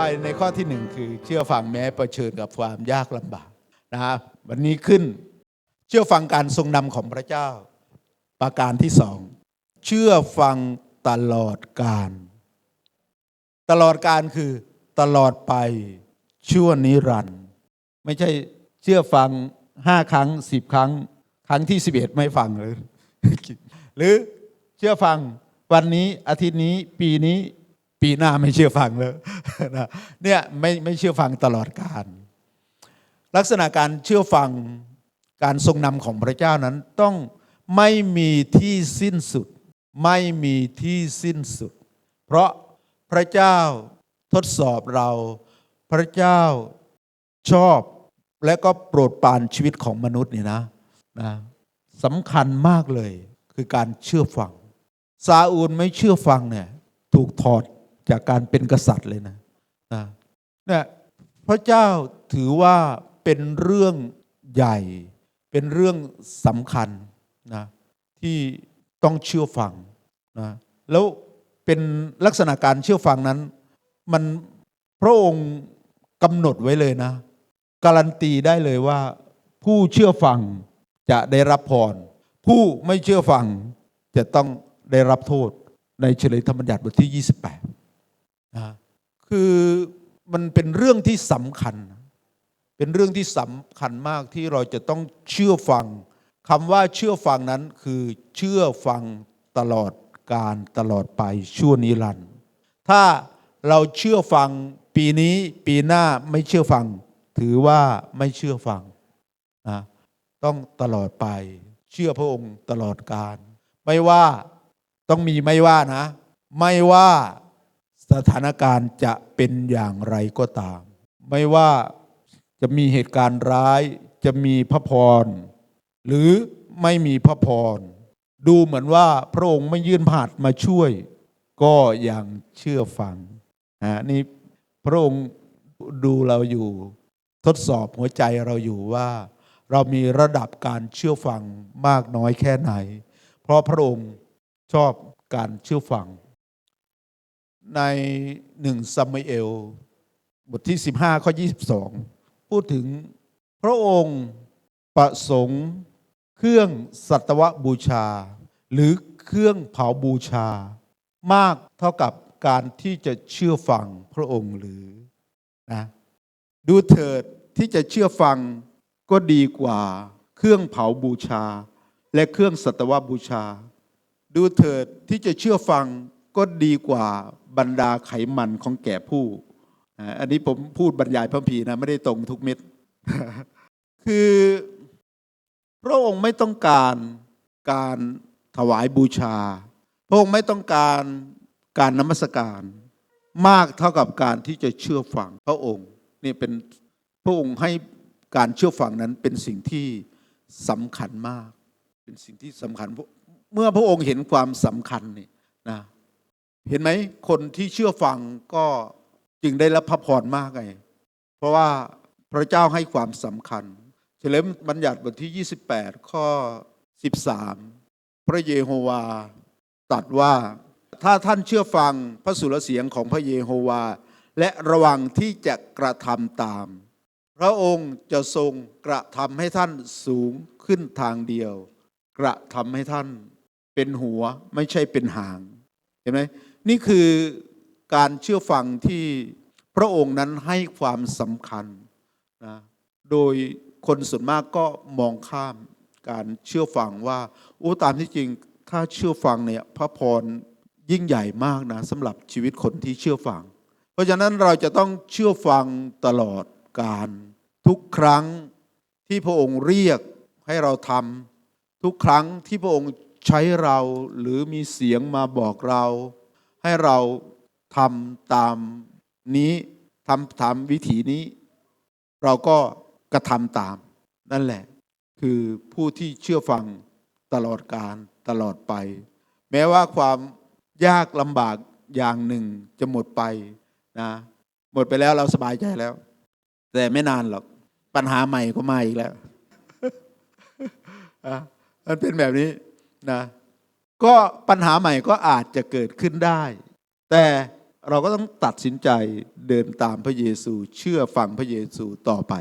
ไปในข้อที่หนึ่งคือ เชื่อฟังแม้เผชิญกับความยากลำบากนะครับวันนี้ขึ้นเชื่อฟังการทรงนำของพระเจ้า ประการที่สองเชื่อฟังตลอดการ ตลอดการคือตลอดไปชั่วนิรันด์ไม่ใช่เชื่อฟังห้าครั้งสิบครั้ง ครั้งที่สิบเอ็ดไม่ฟังเลยหรือเชื่อฟังวันนี้อาทิตย์นี้ปีนี้ ปีหน้าไม่เชื่อฟังเลยนะเนี่ยไม่ไม่เชื่อฟังตลอดการ ลักษณะการเชื่อฟังการทรงนำของพระเจ้านั้นต้องไม่มีที่สิ้นสุด ไม่มีที่สิ้นสุด เพราะพระเจ้าทดสอบเรา พระเจ้าชอบและก็โปรดปรานชีวิตของมนุษย์นี่นะนะสำคัญมากเลยคือการเชื่อฟังซาอูลไม่เชื่อฟังเนี่ยถูกถอด จากการเป็นกษัตริย์เลยนะนะเนี่พระเจ้าถือว่าเป็นเรื่องใหญ่ เป็นเรื่องสำคัญนะที่ต้องเชื่อฟังนะแล้วเป็นลักษณะการเชื่อฟังนั้น มันพระองค์กำหนดไว้เลยนะ การันตีได้เลยว่า ผู้เชื่อฟังจะได้รับพร ผู้ไม่เชื่อฟังจะต้องได้รับโทษในเฉลยธรรมบัญญัติบทที่ 28 นะคือมันเป็นเรื่องที่สำคัญ เป็นเรื่องที่สำคัญมากที่เราจะต้องเชื่อฟังคำว่าเชื่อฟังนั้นคือเชื่อฟังตลอดการตลอดไปชั่วนิรันดร์ถ้าเราเชื่อฟังปีนี้ปีหน้าไม่เชื่อฟัง ถือว่าไม่เชื่อฟังนะต้องตลอดไป เชื่อพระองค์ตลอดการ ไม่ว่าต้องมีไม่ว่านะ ไม่ว่า สถานการณ์จะเป็นอย่างไรก็ตาม ไม่ว่าจะมีเหตุการณ์ร้ายจะมีพระพร หรือไม่มีพระพร ดูเหมือนว่าพระองค์ไม่ยื่นผาดมาช่วย ก็ยังเชื่อฟังอ่านี่พระองค์ดูเราอยู่ทดสอบหัวใจเราอยู่ว่า เรามีระดับการเชื่อฟังมากน้อยแค่ไหน เพราะพระองค์ชอบการเชื่อฟัง ในหนึ่งซามูเอล บทที่ 15 ข้อ 22 พูดถึงพระองค์ประสงค์เครื่องสัตวบูชา หรือเครื่องเผาบูชา มากเท่ากับการที่จะเชื่อฟังพระองค์หรือนะดูเถิดที่จะเชื่อฟังก็ดีกว่าเครื่องเผาบูชา และเครื่องสัตวบูชา ดูเถิดที่จะเชื่อฟัง ก็ดีกว่าบรรดาไขมันของแก่ผู้ อันนี้ผมพูดบรรยายพระคัมภีนะ ไม่ได้ตรงทุกเม็ด คือพระองค์ไม่ต้องการการถวายบูชา พระองค์ไม่ต้องการการนมัสการมากเท่ากับการที่จะเชื่อฟังพระองค์นี่เป็นพระองค์ให้การเชื่อฟังนั้นเป็นสิ่งที่สำคัญมาก เป็นสิ่งที่สำคัญ เมื่อพระองค์เห็นความสำคัญนี่นะ เห็นไหมคนที่เชื่อฟังก็จึงได้รับพระพรมากไง เพราะว่าพระเจ้าให้ความสำคัญ เฉลิมบัญญัติบทที่ 28 ข้อ 13 พระเยโฮวาตรัสว่าถ้าท่านเชื่อฟังพระสุรเสียงของพระเยโฮวา และระวังที่จะกระทำตาม พระองค์จะทรงกระทำให้ท่านสูงขึ้นทางเดียว กระทำให้ท่านเป็นหัวไม่ใช่เป็นหาง เห็นไหม นี่คือการเชื่อฟังที่พระองค์นั้นให้ความสำคัญนะโดยคนส่วนมากก็มองข้ามการเชื่อฟังว่าโอ้ตามที่จริงถ้าเชื่อฟังเนี่ยพระพรยิ่งใหญ่มากนะสำหรับชีวิตคนที่เชื่อฟัง เพราะฉะนั้นเราจะต้องเชื่อฟังตลอดการทุกครั้งที่พระองค์เรียกให้เราทำทุกครั้งที่พระองค์ใช้เราหรือมีเสียงมาบอกเรา ให้เราทำตามนี้ทำตามวิถีนี้ เราก็กระทำตาม นั่นแหละ คือผู้ที่เชื่อฟังตลอดการตลอดไป แม้ว่าความยากลำบากอย่างหนึ่งจะหมดไปนะหมดไปแล้วเราสบายใจแล้ว แต่ไม่นานหรอกปัญหาใหม่ก็มาอีกแล้วอะมันเป็นแบบนี้นะ ก็ปัญหาใหม่ก็อาจจะเกิดขึ้นได้ แต่เราก็ต้องตัดสินใจเดินตามพระเยซู เชื่อฟังพระเยซูต่อไป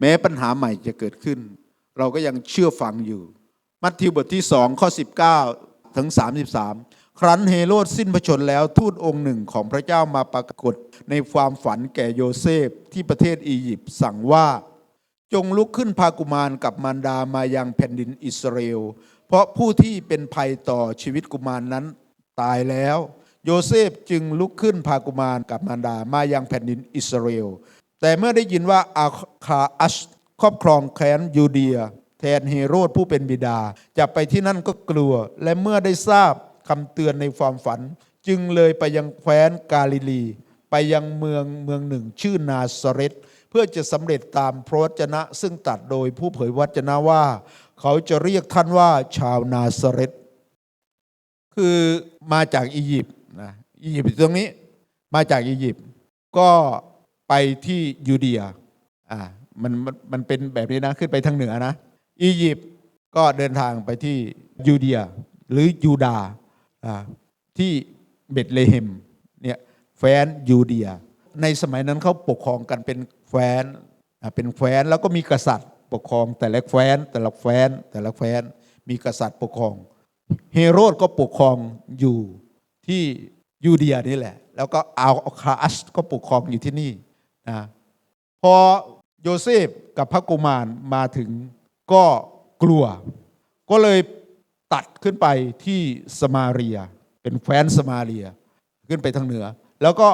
แม้ปัญหาใหม่จะเกิดขึ้น เราก็ยังเชื่อฟังอยู่ มัทธิวบทที่สองข้อ 19 ถึง 33 ครั้นเฮโรดสิ้นพระชนแล้วทูตองค์หนึ่งของพระเจ้ามาปรากฏในความฝันแก่โยเซฟที่ประเทศอียิปต์สั่งว่าจงลุกขึ้นพากุมารกับมารดามายังแผ่นดินอิสราเอล เพราะผู้ที่เป็นภัยต่อชีวิตกุมารนั้นตายแล้ว โยเซฟจึงลุกขึ้นพากุมารกับมารดามายังแผ่นดินอิสราเอล แต่เมื่อได้ยินว่าอาคาอัชครอบครองแคว้นยูเดีย แทนเฮโรดผู้เป็นบิดา จะไปที่นั่นก็กลัว และเมื่อได้ทราบคำเตือนในความฝัน จึงเลยไปยังแคว้นกาลิลี ไปยังเมืองเมืองหนึ่งชื่อนาซาเรตเพื่อจะสำเร็จตามพระวจนะซึ่งตัดโดยผู้เผยวจนะว่า เขาจะเรียกท่านว่าชาวนาซาเรตคือมาจากอียิปต์นะอียิปต์ตรงนี้มาจากอียิปต์ก็ไปที่ยูเดียอ่ามันมันมันเป็นแบบนี้นะขึ้นไปทางเหนือนะอียิปต์ก็เดินทางไปที่ยูเดียหรือยูดาอ่าที่เบธเลเฮมเนี่ยแคว้นยูเดีย ในสมัยนั้นเขาปกครองกันเป็นแคว้นอ่าเป็นแคว้นแล้วก็มีกษัตริย์ ปกครองแต่ละแคว้นแต่ละแคว้นแต่ละแคว้นมีกษัตริย์ปกครอง เฮโรดก็ปกครองอยู่ที่ยูเดียนี่แหละ แล้วก็อาคาอัสก็ปกครองอยู่ที่นี่นะพอโยเซฟกับพระกุมารมาถึงก็กลัว ก็เลยตัดขึ้นไปที่สมาเรีย เป็นแคว้นสมาเรีย ขึ้นไปทางเหนือ แล้วก็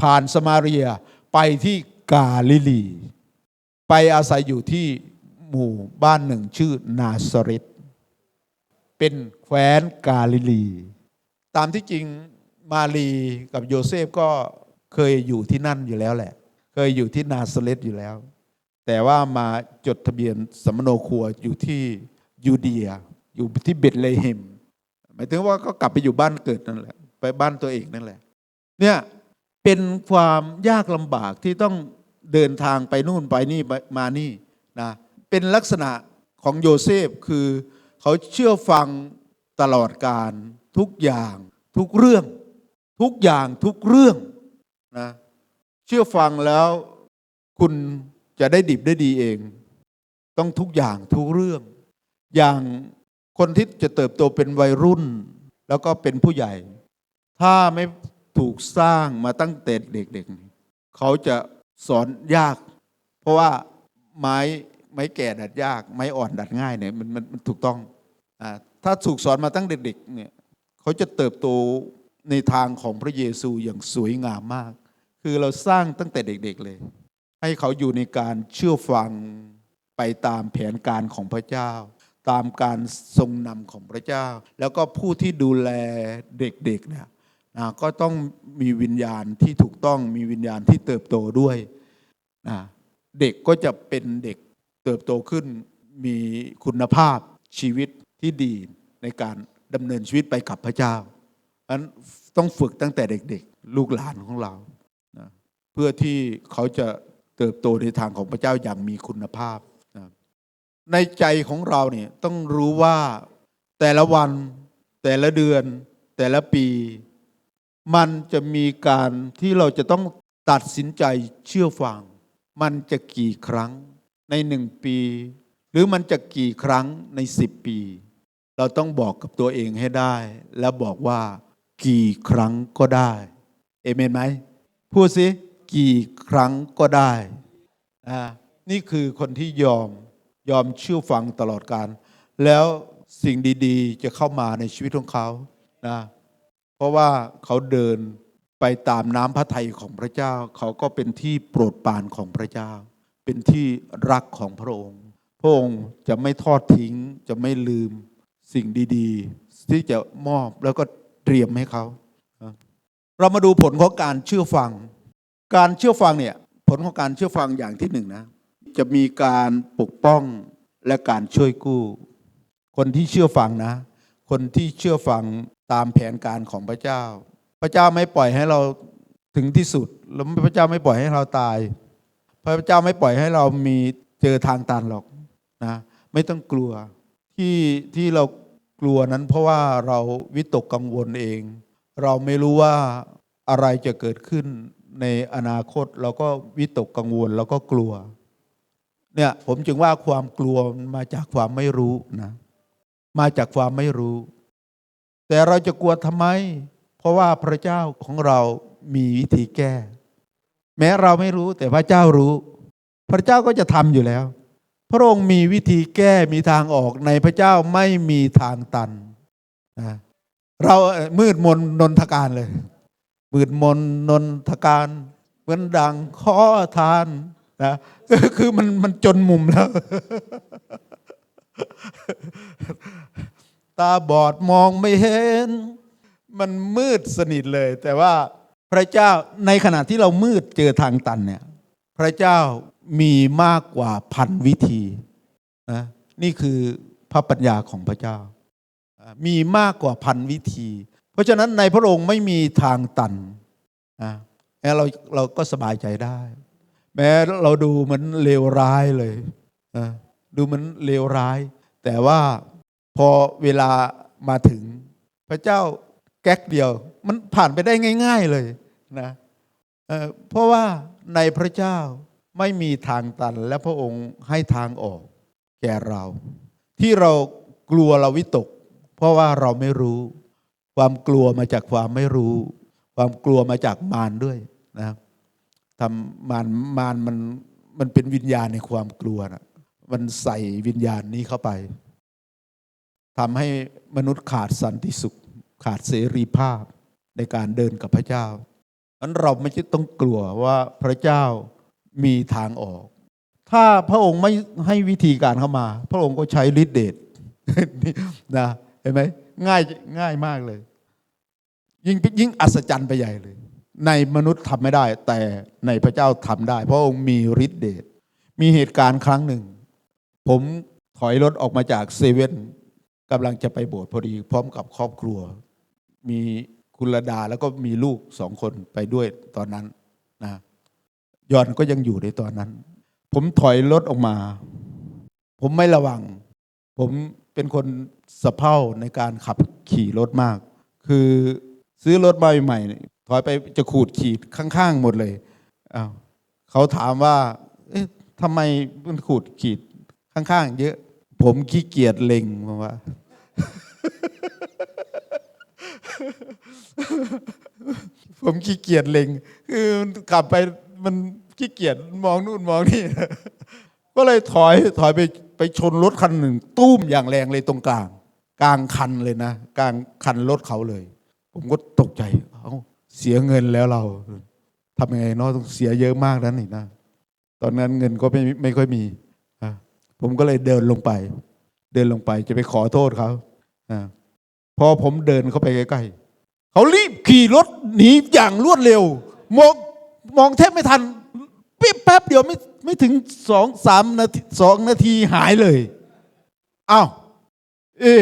ผ่านสมาเรียไปที่กาลิลี ไปอาศัยอยู่ที่ หมู่บ้านหนึ่งชื่อนาซาเรตเป็นแคว้นกาลิลี ตามที่จริงมารีกับโยเซฟก็เคยอยู่ที่นั่นอยู่แล้วแหละ เคยอยู่ที่นาซาเรตอยู่แล้ว แต่ว่ามาจดทะเบียนสมโนครัวอยู่ที่ยูเดีย อยู่ที่เบธเลเฮมหมายถึงว่าก็กลับไปอยู่บ้านเกิดนั่นแหละ ไปบ้านตัวเองนั่นแหละ เนี่ยเป็นความยากลำบากที่ต้องเดินทางไปนู่นไปนี่มานี่นะ เป็นลักษณะของโยเซฟคือเขาเชื่อฟังตลอดการทุกอย่างทุกเรื่อง ทุกอย่างทุกเรื่องนะเชื่อฟังแล้วคุณจะได้ดิบได้ดีเอง ต้องทุกอย่างทุกเรื่อง อย่างคนที่จะเติบโตเป็นวัยรุ่น แล้วก็เป็นผู้ใหญ่ ถ้าไม่ถูกสร้างมาตั้งแต่เด็กๆเขาจะสอนยาก เพราะว่าไม้ ไม้แก่ดัดยาก ไม้อ่อนดัดง่ายเนี่ยมันมันมันถูกต้องอาถ้าถูกสอนมาตั้งเด็กๆเนี่ยเขาจะเติบโตในทางของพระเยซูอย่างสวยงามมาก คือเราสร้างตั้งแต่เด็กๆเลย ให้เขาอยู่ในการเชื่อฟังไปตามแผนการของพระเจ้า ตามการทรงนำของพระเจ้า แล้วก็ผู้ที่ดูแลเด็กๆเนี่ยนะก็ต้องมีวิญญาณที่ถูกต้องมีวิญญาณที่เติบโตด้วยนะเด็กก็จะเป็นเด็ก เติบโตขึ้นมีคุณภาพชีวิตที่ดีในการดำเนินชีวิตไปกับพระเจ้าอันนั้นต้องฝึกตั้งแต่เด็กๆ ลูกหลานของเรานะเพื่อที่เขาจะเติบโตในทางของพระเจ้าอย่างมีคุณภาพนะในใจของเราเนี่ยต้องรู้ว่าแต่ละวันแต่ละเดือน แต่ละปี มันจะมีการที่เราจะต้องตัดสินใจเชื่อฟัง มันจะกี่ครั้ง ในหนึ่งปี หรือมันจะกี่ครั้งในสิบปี เราต้องบอกกับตัวเองให้ได้ แล้วบอกว่า กี่ครั้งก็ได้ เอเมนไหมพูดสิกี่ครั้งก็ได้ นี่คือคนที่ยอมยอมเชื่อฟังตลอดการ แล้วสิ่งดีๆ จะเข้ามาในชีวิตของเขานะเพราะว่าเขาเดินไปตามน้ำพระทัยของพระเจ้า เขาก็เป็นที่โปรดปรานของพระเจ้า เป็นที่รักของพระองค์ พระองค์จะไม่ทอดทิ้ง จะไม่ลืมสิ่งดีๆ ที่จะมอบแล้วก็เตรียมให้เขา เรามาดูผลของการเชื่อฟัง การเชื่อฟังเนี่ยผลของการเชื่อฟังอย่างที่หนึ่งนะ จะมีการปกป้องและการช่วยกู้ คนที่เชื่อฟังนะ คนที่เชื่อฟังตามแผนการของพระเจ้า พระเจ้าไม่ปล่อยให้เราถึงที่สุด แล้วพระเจ้าไม่ปล่อยให้เราตาย พระเจ้าไม่ปล่อยให้เรามีเจอทางตันหรอกนะไม่ต้องกลัวที่ที่เรากลัวนั้นเพราะว่าเราวิตกกังวลเอง เราไม่รู้ว่าอะไรจะเกิดขึ้นในอนาคตเราก็วิตกกังวลแล้วก็กลัวเนี่ยผมจึงว่าความกลัวมันมาจากความไม่รู้นะมาจากความไม่รู้ แต่เราจะกลัวทำไม เพราะว่าพระเจ้าของเรามีวิธีแก้ แม้เราไม่รู้แต่พระเจ้ารู้ พระเจ้าก็จะทำอยู่แล้ว พระองค์มีวิธีแก้มีทางออกในพระเจ้าไม่มีทางตันนะเรามืดมนนนทการเลย มืดมนนนทการเหมือนดังขอทานนะคือมันมันจนมุมแล้ว ตาบอดมองไม่เห็น มันมืดสนิทเลย แต่ว่า พระเจ้าในขณะที่เรามืดเจอทางตันเนี่ยพระเจ้ามีมากกว่าพันวิธีนะนี่คือพระปัญญาของพระเจ้า มีมากกว่าพันวิธี เพราะฉะนั้นในพระองค์ไม่มีทางตันนะแม้เราเราก็สบายใจได้ แม้เราดูเหมือนเลวร้ายเลยนะดูเหมือนเลวร้าย แต่ว่าพอเวลามาถึง พระเจ้าแก๊กเดียว มันผ่านไปได้ง่าย ๆเลย นะเเพราะว่าในพระเจ้าไม่มีทางตันและพระองค์ให้ทางออก แก่เรา ที่เรากลัวเราวิตก เพราะว่าเราไม่รู้ ความกลัวมาจากความไม่รู้ ความกลัวมาจากมารด้วยนะทำมารมารมันมันเป็นวิญญาณในความกลัวนะมันใส่วิญญาณนี้เข้าไปทำให้มนุษย์ขาดสันติสุข ขาดเสรีภาพในการเดินกับพระเจ้า อันเราไม่ต้องกลัวว่าพระเจ้ามีทางออก ถ้าพระองค์ไม่ให้วิธีการเข้ามา พระองค์ก็ใช้ฤทธิเดชนี่นะเห็นไหมง่ายง่ายมากเลย ยิ่งยิ่งอัศจรรย์ไปใหญ่เลย ในมนุษย์ทำไม่ได้ แต่ในพระเจ้าทำได้ เพราะองค์มีฤทธิเดชมีเหตุการณ์ครั้งหนึ่ง ผมถอยรถออกมาจากเซเว่นกำลังจะไปโบสถ์พอดี พร้อมกับครอบครัว มี คุณระดาแล้วก็มีลูกสองคนไปด้วยตอนนั้นนะยอนก็ยังอยู่ในตอนนั้น ผมถอยรถออกมา ผมไม่ระวัง ผมเป็นคนสะเพร่าในการขับขี่รถมาก คือซื้อรถมาใหม่ๆถอยไปจะขูดขีดข้างๆหมดเลยอ้าวเขาถามว่า เอ๊ะทำไมมันขูดขีดข้างๆเยอะ ผมขี้เกียจเล็งมาว่า ผมขี้เกียจเล็ง คือขับไปมันขี้เกียจมองนู่นมองนี่ ก็เลยถอยถอยไปไปชนรถคันหนึ่ง ตุ้มอย่างแรงเลยตรงกลาง กลางคันเลยนะกลางคันรถเขาเลย ผมก็ตกใจ เอาเสียเงินแล้วเราทำยังไงเนาะต้องเสียเยอะมากนั้นนี่นะตอนนั้นเงินก็ไม่ไม่ค่อยมีผมก็เลยเดินลงไป เดินลงไปจะไปขอโทษเขาพอผมเดินเข้าไปใกล้ๆ เขารีบขี่รถหนีอย่างรวดเร็ว มองมองแทบไม่ทันปิ๊บแป๊บเดียวไม่ไม่ถึงสองสามนาทีสองนาทีหายเลยอ้าวเอ๊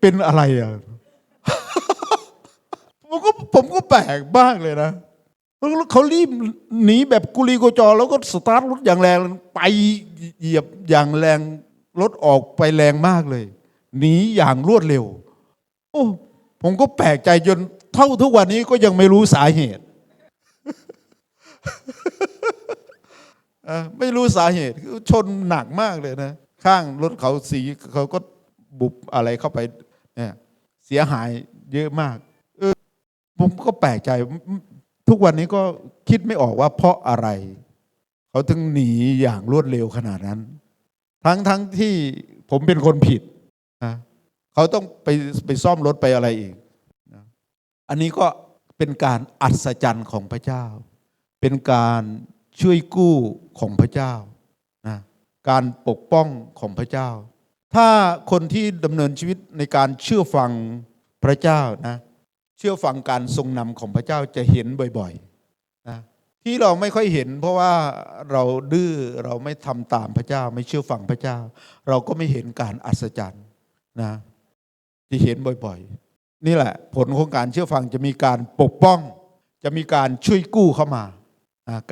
เป็นอะไรอะผมก็ผมก็แปลกบ้างเลยนะเขารีบหนีแบบกุลีโกจอ แล้วก็สตาร์ทรถอย่างแรงไปเหยียบอย่างแรงรถออกไปแรงมากเลยหนีอย่างรวดเร็ว โอ้ผมก็แปลกใจจน เท่าทุกวันนี้ก็ยังไม่รู้สาเหตุไม่รู้สาเหตุชนหนักมากเลยนะ ข้างรถเขาสีเขาก็บุบอะไรเข้าไปเนี่ยเสียหายเยอะมาก เออผมก็แปลกใจ ทุกวันนี้ก็คิดไม่ออกว่าเพราะอะไร เขาถึงหนีอย่างรวดเร็วขนาดนั้น ทั้งทั้งที่ผมเป็นคนผิดนะเขาต้องไปไปซ่อมรถไปอะไรอีก อันนี้ก็เป็นการอัศจรรย์ของพระเจ้า เป็นการช่วยกู้ของพระเจ้านะการปกป้องของพระเจ้า ถ้าคนที่ดำเนินชีวิตในการเชื่อฟังพระเจ้านะเชื่อฟังการทรงนำของพระเจ้าจะเห็นบ่อยๆนะที่เราไม่ค่อยเห็น เพราะว่าเราดื้อเราไม่ทำตามพระเจ้า ไม่เชื่อฟังพระเจ้า เราก็ไม่เห็นการอัศจรรย์นะที่เห็นบ่อยๆ นี่แหละ ผลของการเชื่อฟังจะมีการปกป้อง จะมีการช่วยกู้เข้ามา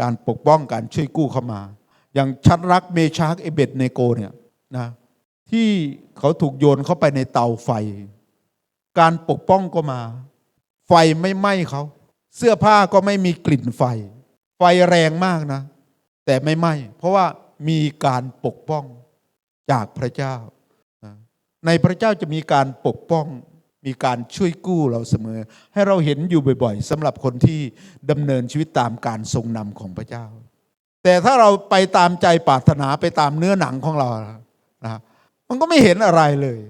การปกป้องการช่วยกู้เข้ามา อย่างชัดรักเมชากเอเบดเนโกเนี่ยนะที่เขาถูกโยนเข้าไปในเตาไฟ การปกป้องก็มา ไฟไม่ไหม้เขาเสื้อผ้าก็ไม่มีกลิ่นไฟ ไฟแรงมากนะ แต่ไม่ไหม้เพราะว่ามีการปกป้องจากพระเจ้า ในพระเจ้าจะมีการปกป้อง มีการช่วยกู้เราเสมอ ให้เราเห็นอยู่บ่อยๆสำหรับคนที่ดำเนินชีวิตตามการทรงนำของพระเจ้า แต่ถ้าเราไปตามใจปรารถนาไปตามเนื้อหนังของเรานะมันก็ไม่เห็นอะไรเลย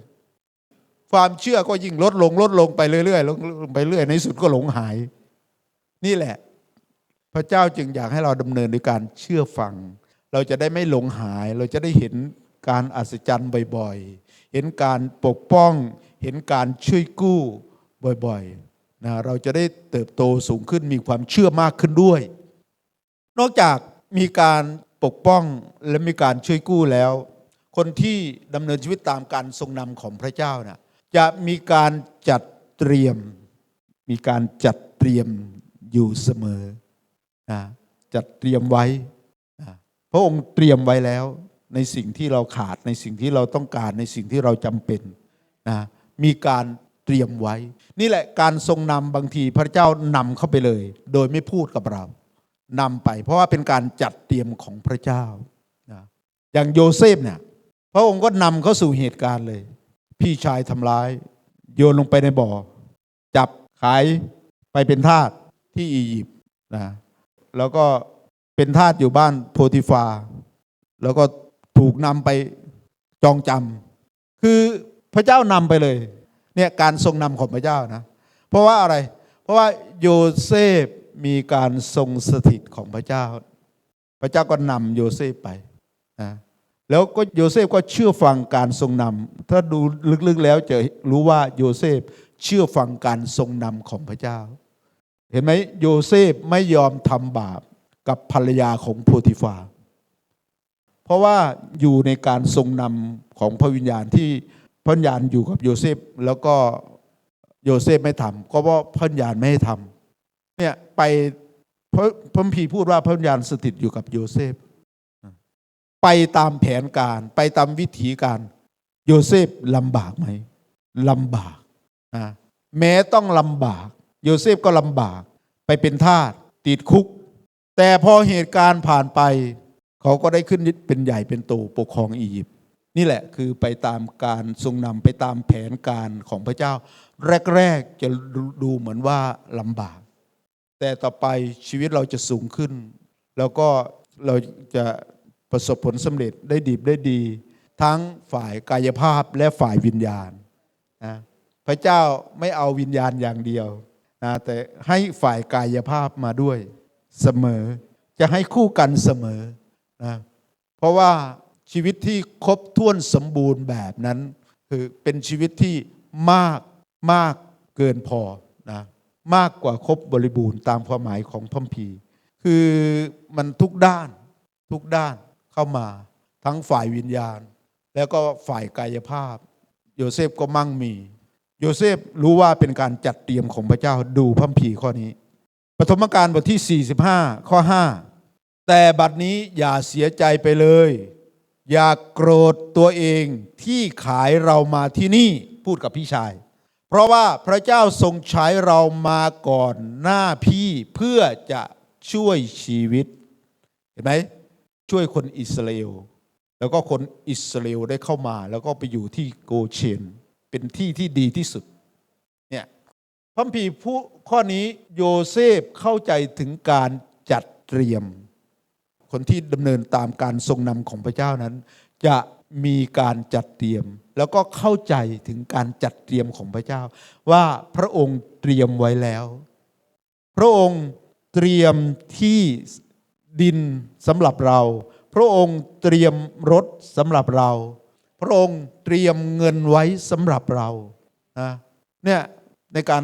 ความเชื่อก็ยิ่งลดลงลดลงไปเรื่อยๆลงไปเรื่อยในสุดก็หลงหาย นี่แหละ พระเจ้าจึงอยากให้เราดำเนินด้วยการเชื่อฟัง เราจะได้ไม่หลงหาย เราจะได้เห็นการอัศจรรย์บ่อยๆ เห็นการปกป้อง เห็นการช่วยกู้บ่อยๆนะเราจะได้เติบโตสูงขึ้นมีความเชื่อมากขึ้นด้วย นอกจากมีการปกป้องและมีการช่วยกู้แล้ว คนที่ดำเนินชีวิตตามการทรงนำของพระเจ้านะจะมีการจัดเตรียม มีการจัดเตรียมอยู่เสมอนะจัดเตรียมไว้นะพระองค์เตรียมไว้แล้วในสิ่งที่เราขาดในสิ่งที่เราต้องการในสิ่งที่เราจำเป็นนะ มีการเตรียมไว้ นี่แหละการทรงนำบางทีพระเจ้านำเข้าไปเลย โดยไม่พูดกับเรานำไป เพราะว่าเป็นการจัดเตรียมของพระเจ้านะอย่างโยเซฟเนี่ยพระองค์ก็นำเข้าสู่เหตุการณ์เลย พี่ชายทำร้าย โยนลงไปในบ่อ จับขายไปเป็นทาสที่อียิปต์นะแล้วก็เป็นทาสอยู่บ้านโพธิฟา แล้วก็ถูกนำไปจองจำคือ พระเจ้านำไปเลยเนี่ยการทรงนำของพระเจ้านะเพราะว่าอะไร เพราะว่าโยเซฟมีการทรงสถิตของพระเจ้า พระเจ้าก็นำโยเซฟไปนะแล้วก็โยเซฟก็เชื่อฟังการทรงนำถ้าดูลึกๆแล้วจะรู้ว่าโยเซฟเชื่อฟังการทรงนำของพระเจ้า เห็นไหมโยเซฟไม่ยอมทำบาปกับภรรยาของโพธิฟา เพราะว่าอยู่ในการทรงนำของพระวิญญาณที่ พระวิญาณอยู่กับโยเซฟแล้วก็โยเซฟไม่ทำก็เพราะพระวิญาณไม่ให้ทำเนี่ยไปพระพระคัมภีพูดว่าพระวิญญาณสถิตอยู่กับโยเซฟ ไปตามแผนการ ไปตามวิถีการ โยเซฟลำบากไหมลำบากนะแม้ต้องลำบาก โยเซฟก็ลำบาก ไปเป็นทาสติดคุก แต่พอเหตุการณ์ผ่านไป เขาก็ได้ขึ้นเป็นใหญ่เป็นโตปกครองอียิปต์ นี่แหละคือไปตามการทรงนำไปตามแผนการของพระเจ้า แรก ๆ จะดูเหมือนว่าลำบาก แต่ต่อไปชีวิตเราจะสูงขึ้น แล้วก็เราจะประสบผลสำเร็จได้ดีได้ดี ทั้งฝ่ายกายภาพและฝ่ายวิญญาณนะพระเจ้าไม่เอาวิญญาณอย่างเดียวนะแต่ให้ฝ่ายกายภาพมาด้วยเสมอ จะให้คู่กันเสมอนะเพราะว่า ชีวิตที่ครบถ้วนสมบูรณ์แบบนั้น คือเป็นชีวิตที่มากมากเกินพอนะมากกว่าครบบริบูรณ์ตามความหมายของพระคัมภีคือมันทุกด้านทุกด้านเข้ามาทั้งฝ่ายวิญญาณ แล้วก็ฝ่ายกายภาพ โยเซฟก็มั่งมี โยเซฟรู้ว่าเป็นการจัดเตรียมของพระเจ้าดูพระคัมภีข้อนี้ปฐมกาลบทที่ 45 ข้อ 5 แต่บัดนี้อย่าเสียใจไปเลย อย่าโกรธตัวเองที่ขายเรามาที่นี่พูดกับพี่ชาย เพราะว่าพระเจ้าทรงใช้เรามาก่อนหน้าพี่เพื่อจะช่วยชีวิต เห็นไหมช่วยคนอิสราเอลแล้วก็คนอิสราเอลได้เข้ามา แล้วก็ไปอยู่ที่โกเชน เป็นที่ที่ดีที่สุดเนี่ยพระคัมภีร์ผู้ข้อนี้โยเซฟเข้าใจถึงการจัดเตรียม คนที่ดำเนินตามการทรงนำของพระเจ้านั้น จะมีการจัดเตรียม แล้วก็เข้าใจถึงการจัดเตรียมของพระเจ้า ว่าพระองค์เตรียมไว้แล้ว พระองค์เตรียมที่ดินสำหรับเรา พระองค์เตรียมรถสำหรับเรา พระองค์เตรียมเงินไว้สำหรับเรานะเนี่ยในการ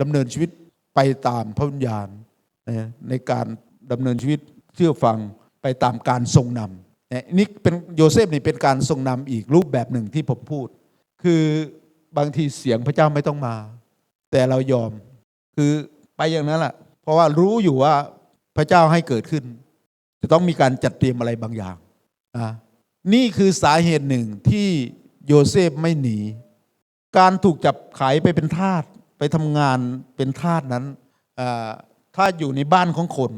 ดำเนินชีวิตไปตามพระวิญญาณในการดำเนินชีวิตเชื่อฟัง ไปตามการทรงนำเนี่ยนี่เป็นโยเซฟนี่เป็นการทรงนำอีกรูปแบบหนึ่งที่ผมพูด คือบางทีเสียงพระเจ้าไม่ต้องมา แต่เรายอมคือไปอย่างนั้นแหละเพราะว่ารู้อยู่ว่าพระเจ้าให้เกิดขึ้น จะต้องมีการจัดเตรียมอะไรบางอย่างนะนี่คือสาเหตุหนึ่งที่โยเซฟไม่หนี การถูกจับขายไปเป็นทาสไปทำงานเป็นทาสนั้นถ้าอยู่ในบ้านของคน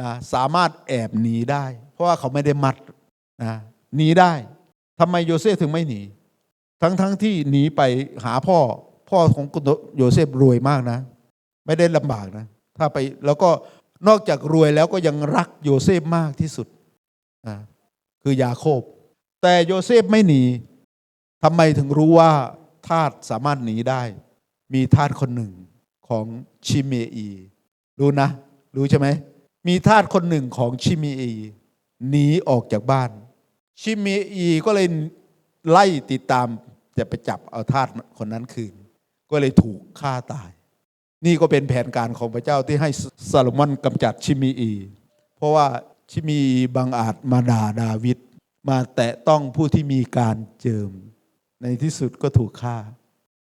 นะสามารถแอบหนีได้ เพราะว่าเขาไม่ได้มัดนะหนีได้ทำไมโยเซฟถึงไม่หนี ทั้งทั้งที่หนีไปหาพ่อพ่อของคุณโยเซฟรวยมากนะ ไม่ได้ลำบากนะ ถ้าไปแล้วก็นอกจากรวยแล้วก็ยังรักโยเซฟมากที่สุดนะคือยาโคบ แต่โยเซฟไม่หนีทำไมถึงรู้ว่าทาสสามารถหนีได้ มีทาสคนหนึ่งของชิเมอี รู้นะ รู้ใช่ไหม มีทาสคนหนึ่งของชิเมอีหนีออกจากบ้าน ชิเมอีก็เลยไล่ติดตามจะไปจับเอาทาสคนนั้นคืน ก็เลยถูกฆ่าตาย นี่ก็เป็นแผนการของพระเจ้าที่ให้ซาโลมอนกำจัดชิมีอี เพราะว่าชิมีบังอาจมาด่าดาวิดมาแตะต้องผู้ที่มีการเจิม ในที่สุดก็ถูกฆ่า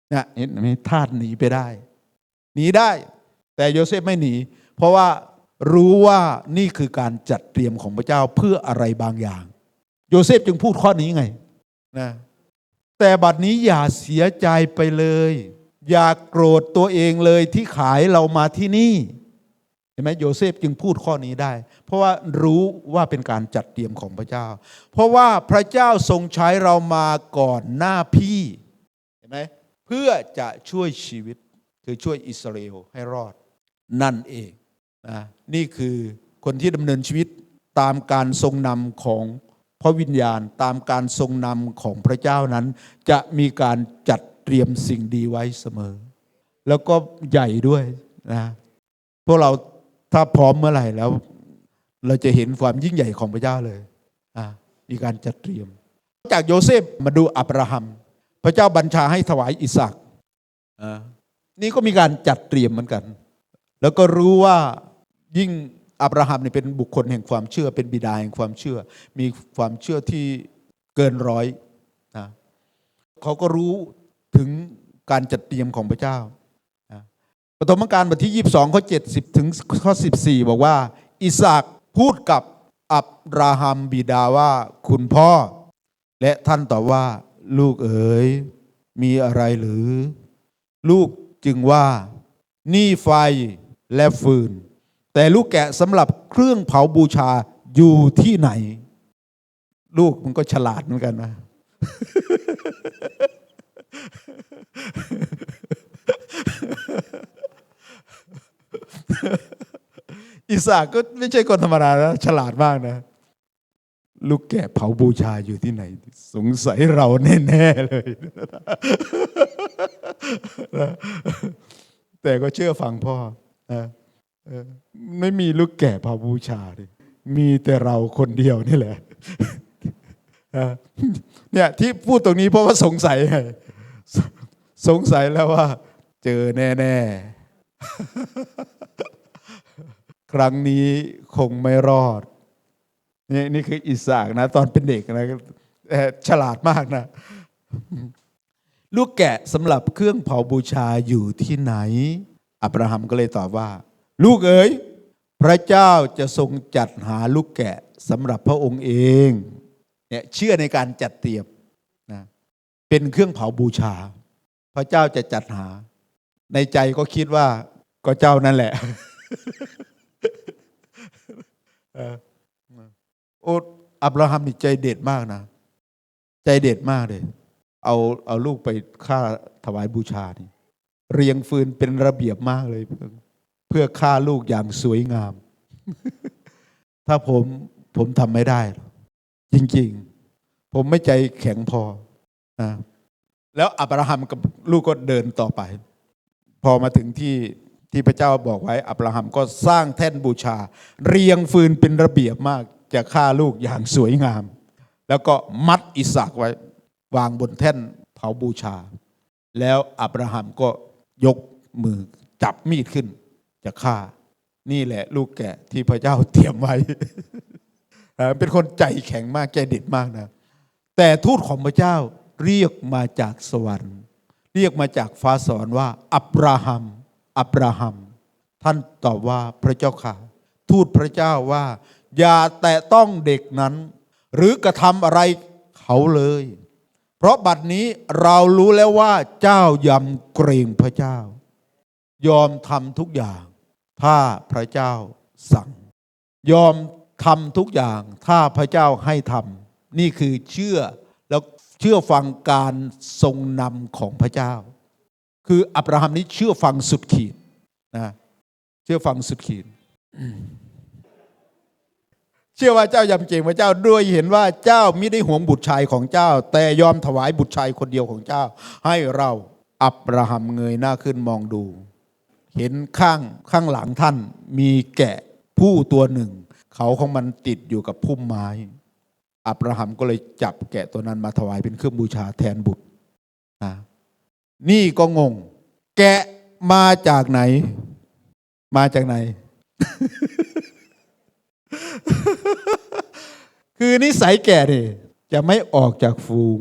เนี่ยเห็นไหมทาสหนีไปได้ หนีได้ แต่โยเซฟไม่หนี เพราะว่า รู้ว่านี่คือการจัดเตรียมของพระเจ้าเพื่ออะไรบางอย่าง โยเซฟจึงพูดข้อนี้ไงนะแต่บัดนี้อย่าเสียใจไปเลย อย่าโกรธตัวเองเลยที่ขายเรามาที่นี่เห็นไหมโยเซฟจึงพูดข้อนี้ได้ เพราะว่ารู้ว่าเป็นการจัดเตรียมของพระเจ้า เพราะว่าพระเจ้าทรงใช้เรามาก่อนหน้าพี่เห็นไหมเพื่อจะช่วยชีวิตคือช่วยอิสราเอลให้รอดนั่นเอง นะนี่คือคนที่ดำเนินชีวิตตามการทรงนำของพระวิญญาณตามการทรงนำของพระเจ้านั้น จะมีการจัดเตรียมสิ่งดีไว้เสมอ แล้วก็ใหญ่ด้วยนะพวกเราถ้าพร้อมเมื่อไหร่แล้ว เราจะเห็นความยิ่งใหญ่ของพระเจ้าเลยอะมีการจัดเตรียม จากโยเซฟมาดูอับราฮัม พระเจ้าบัญชาให้ถวายอิสากอะนี่ก็มีการจัดเตรียมเหมือนกัน แล้วก็รู้ว่า ยิ่งอับราฮัมเนี่ยเป็นบุคคลแห่งความเชื่อ เป็นบิดาแห่งความเชื่อ มีความเชื่อที่เกินร้อยนะเขาก็รู้ถึงการจัดเตรียมของพระเจ้านะปฐมกาลบทที่ 22 ข้อ 70 ถึงข้อ 14 บอกว่า อิสากพูดกับอับราฮัมบิดาว่าคุณพ่อ และท่านตอบว่า ลูกเอ๋ยมีอะไรหรือ ลูกจึงว่า นี่ไฟและฟืน แต่ลูกแกะสำหรับเครื่องเผาบูชาอยู่ที่ไหน ลูกมันก็ฉลาดเหมือนกันนะ อิสากก็ไม่ใช่คนธรรมดานะฉลาดมากนะ ลูกแกะเผาบูชาอยู่ที่ไหน สงสัยเราแน่ๆเลยแต่ก็เชื่อฟังพ่อนะเออ ไม่มีลูกแก่เผาบูชาเลยมีแต่เราคนเดียวนี่แหละเนี่ยที่พูดตรงนี้เพราะว่าสงสัยสสงสัยแล้วว่า เจอแน่ๆ ครั้งนี้คงไม่รอดนี่นี่คืออิสากนะ ตอนเป็นเด็กนะฉลาดมากนะ ลูกแกะสำหรับเครื่องเผาบูชาอยู่ที่ไหน อับราฮัมก็เลยตอบว่า ลูกเอ๋ยพระเจ้าจะทรงจัดหาลูกแกะสำหรับพระองค์เองเนี่ยเชื่อในการจัดเตรียมนะเป็นเครื่องเผาบูชา พระเจ้าจะจัดหา ในใจก็คิดว่าก็เจ้านั่นแหละออโอ้อับราฮัมนี่ใจเด็ดมากนะ ใจเด็ดมากเลย เอาเอาลูกไปฆ่าถวายบูชานี่เรียงฟืนเป็นระเบียบมากเลยเพื่อ พื่อฆ่าลูกอย่างสวยงาม ถ้าผมผมทำไม่ได้ จริง ๆ ผมไม่ใจแข็งพอนะแล้วอับราฮัมกับลูกก็เดินต่อไป พอมาถึงที่ที่พระเจ้าบอกไว้ อับราฮัมก็สร้างแท่นบูชา เรียงฟืนเป็นระเบียบมาก จะฆ่าลูกอย่างสวยงาม แล้วก็มัดอิสากไว้ วางบนแท่นเผาบูชา แล้วอับราฮัมก็ยกมือจับมีดขึ้น จะฆ่า นี่แหละ ลูกแกะที่พระเจ้าเตรียมไว้ เป็นคนใจแข็งมากใจเด็ดมากนะ แต่ทูตของพระเจ้าเรียกมาจากสวรรค์ เรียกมาจากฟ้าสวรรค์ว่า อับราฮัม อับราฮัม ท่านตอบว่าพระเจ้าค่ะ ทูตพระเจ้าว่า อย่าแตะต้องเด็กนั้น หรือกระทำอะไรเขาเลย เพราะบัดนี้เรารู้แล้วว่าเจ้ายำเกรงพระเจ้า ยอมทำทุกอย่าง ถ้าพระเจ้าสั่ง ยอมทำทุกอย่าง ถ้าพระเจ้าให้ทำนี่คือเชื่อแล้วเชื่อฟังการทรงนำของพระเจ้า คืออับราฮัมนี้เชื่อฟังสุดขีดนะเชื่อฟังสุดขีดเชื่อว่าเจ้ายำเกรงพระเจ้าด้วยเห็นว่าเจ้าไม่ได้หวงบุตรชายของเจ้า แต่ยอมถวายบุตรชายคนเดียวของเจ้า ให้เราอับราฮัมเงยหน้าขึ้นมองดู เห็นข้างข้างหลังท่านมีแกะผู้ตัวหนึ่ง เขาของมันติดอยู่กับพุ่มไม้ อับราฮัมก็เลยจับแกะตัวนั้นมาถวายเป็นเครื่องบูชาแทนบุตรนะนี่ก็งง แกะมาจากไหน มาจากไหน คือนิสัยแก่นี่จะไม่ออกจากฝูง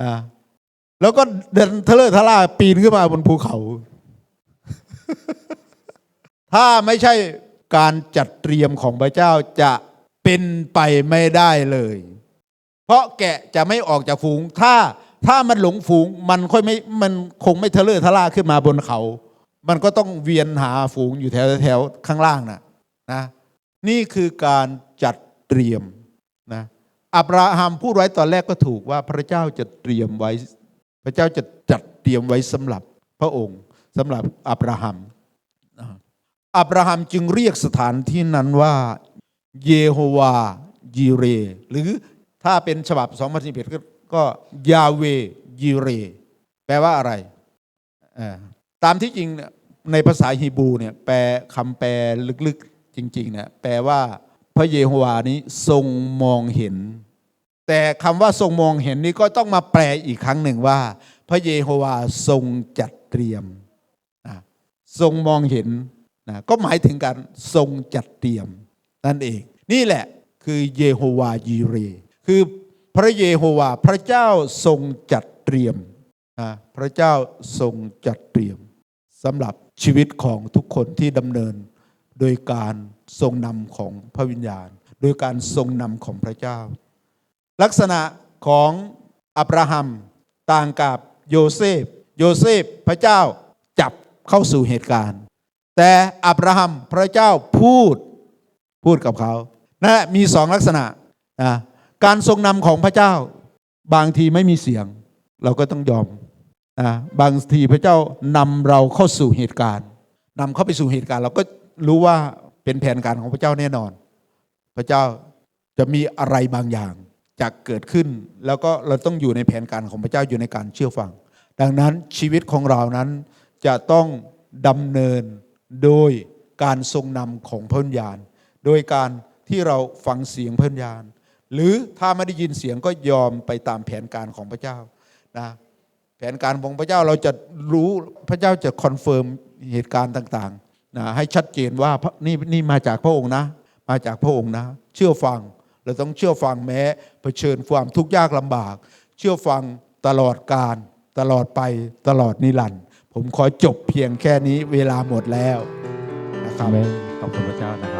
อ่าแล้วก็เดินทะเลทะล่าปีนขึ้นมาบนภูเขา ถ้าไม่ใช่การจัดเตรียมของพระเจ้าจะเป็นไปไม่ได้เลย เพราะแกะจะไม่ออกจากฝูง ถ้าถ้ามันหลงฝูงมันค่อยไม่มันคงไม่ทะเลอะทะล่าขึ้นมาบนเขา มันก็ต้องเวียนหาฝูงอยู่แถวแถวข้างล่างนะนะนี่คือการจัดเตรียมนะอับราฮัมพูดไว้ตอนแรกก็ถูกว่าพระเจ้าจะเตรียมไว้ พระเจ้าจะจัดเตรียมไว้สำหรับพระองค์ สำหรับอับราฮัมนะอับราฮัมจึงเรียกสถานที่นั้นว่า เยโฮวายีเร หรือถ้าเป็นฉบับ2011ก็ก็ยาเวยีเร แปลว่าอะไรเอ่อตามที่จริงเนี่ยในภาษาฮีบรูเนี่ยแปลคำแปลลึกๆจริงๆเนี่ยแปลว่าพระเยโฮวานี้ทรงมองเห็น แต่คำว่าทรงมองเห็นนี้ก็ต้องมาแปลอีกครั้งหนึ่งว่า พระเยโฮวาทรงจัดเตรียมนะ ทรงมองเห็นนะก็หมายถึงการทรงจัดเตรียมนั่นเอง นี่แหละคือเยโฮวายีเร คือพระเยโฮวาพระเจ้าทรงจัดเตรียมนะพระเจ้าทรงจัดเตรียมสำหรับชีวิตของทุกคนที่ดำเนิน โดยการทรงนำของพระวิญญาณ โดยการทรงนำของพระเจ้า ลักษณะของอับราฮัมต่างกับโยเซฟ โยเซฟพระเจ้าจับ เข้าสู่เหตุการณ์ แต่อับราฮัมพระเจ้าพูดพูดกับเขานะมีสองลักษณะนะการทรงนำของพระเจ้า บางทีไม่มีเสียง เราก็ต้องยอมนะบางทีพระเจ้านำเราเข้าสู่เหตุการณ์นำเข้าไปสู่เหตุการณ์ เราก็รู้ว่าเป็นแผนการของพระเจ้าแน่นอน พระเจ้าจะมีอะไรบางอย่างจะเกิดขึ้น แล้วก็เราต้องอยู่ในแผนการของพระเจ้าอยู่ในการเชื่อฟัง ดังนั้นชีวิตของเรานั้น จะต้องดำเนินโดยการทรงนำของพระวิญญาณ โดยการที่เราฟังเสียงพระวิญญาณ หรือถ้าไม่ได้ยินเสียงก็ยอมไปตามแผนการของพระเจ้านะแผนการของพระเจ้าเราจะรู้พระเจ้าจะคอนเฟิร์มเหตุการณ์ต่างๆนะให้ชัดเจนว่านี่นี่มาจากพระองค์นะ มาจากพระองค์นะ เชื่อฟังเราต้องเชื่อฟังแม้เผชิญความทุกข์ยากลำบาก เชื่อฟังตลอดการตลอดไปตลอดนิรันดร์ ผมขอจบเพียงแค่นี้เวลาหมดแล้วนะครับขอบคุณพระเจ้านะครับ